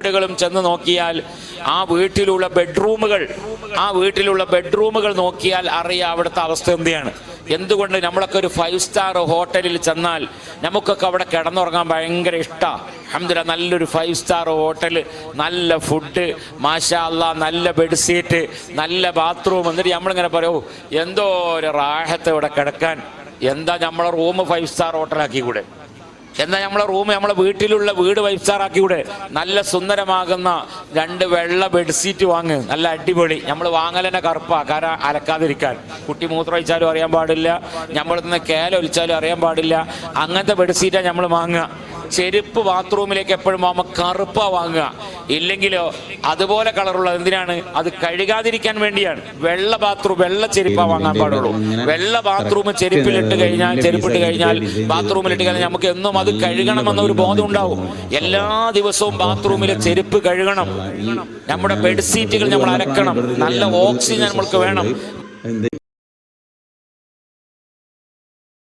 വീടുകളും ചെന്ന് നോക്കിയാൽ ആ വീട്ടിലുള്ള ബെഡ്റൂമുകൾ ആ വീട്ടിലുള്ള ബെഡ്റൂമുകൾ നോക്കിയാൽ അറിയാം അവിടുത്തെ അവസ്ഥ എന്തെയാണ്. എന്തുകൊണ്ട് നമ്മളൊക്കെ ഒരു ഫൈവ് സ്റ്റാർ ഹോട്ടലിൽ ചെന്നാൽ നമുക്കൊക്കെ അവിടെ കിടന്നുറങ്ങാൻ ഭയങ്കര ഇഷ്ടമാണ് അഹമ്മദില്ല നല്ലൊരു ഫൈവ് സ്റ്റാർ ഹോട്ടൽ നല്ല ഫുഡ് മാഷാല്ല നല്ല ബെഡ്ഷീറ്റ് നല്ല ബാത്റൂം എന്നിട്ട് നമ്മളിങ്ങനെ പറയൂ എന്തോ ഒരു റാഹത്ത് ഇവിടെ കിടക്കാൻ. എന്താ നമ്മളെ റൂം ഫൈവ് സ്റ്റാർ ഹോട്ടലാക്കി കൂടെ എന്നാ നമ്മളെ റൂം നമ്മളെ വീട്ടിലുള്ള വീട് ഫൈവ് സ്റ്റാർ ആക്കിയൂടെ നല്ല സുന്ദരമാകുന്ന രണ്ട് വെള്ള ബെഡ്ഷീറ്റ് വാങ്ങ്. നല്ല അടിപൊളി. നമ്മൾ വാങ്ങലെന്നെ കറുപ്പാ. കര അലക്കാതിരിക്കാൻ. കുട്ടി മൂത്രം ഒഴിച്ചാലും അറിയാൻ പാടില്ല. നമ്മൾ നിന്ന് കേലൊലിച്ചാലും അറിയാൻ പാടില്ല. അങ്ങനത്തെ ബെഡ്ഷീറ്റാണ് നമ്മൾ വാങ്ങുക. ചെരുപ്പ് ബാത്റൂമിലേക്ക് എപ്പോഴും പോകുമ്പോൾ കറുപ്പാണ് വാങ്ങുക. ഇല്ലെങ്കിലോ അതുപോലെ കളറുള്ളത് എന്തിനാണ്? അത് കഴുകാതിരിക്കാൻ വേണ്ടിയാണ്. വെള്ള ബാത്റൂം വെള്ള ചെരുപ്പാ വാങ്ങാൻ പാടുള്ളൂ. വെള്ള ബാത്റൂം ചെരുപ്പിലിട്ട് കഴിഞ്ഞാൽ ചെരുപ്പിട്ട് കഴിഞ്ഞാൽ ബാത്റൂമിലിട്ട് കഴിഞ്ഞാൽ നമുക്ക് എന്നും അത് കഴുകണമെന്ന ഒരു ബോധം ഉണ്ടാവും എല്ലാ ദിവസവും ബാത്റൂമിലെ ചെരുപ്പ് കഴുകണം. നമ്മുടെ ബെഡ്ഷീറ്റുകൾ നമ്മൾ അരക്കണം നല്ല ഓക്സിജൻ നമ്മൾക്ക് വേണം.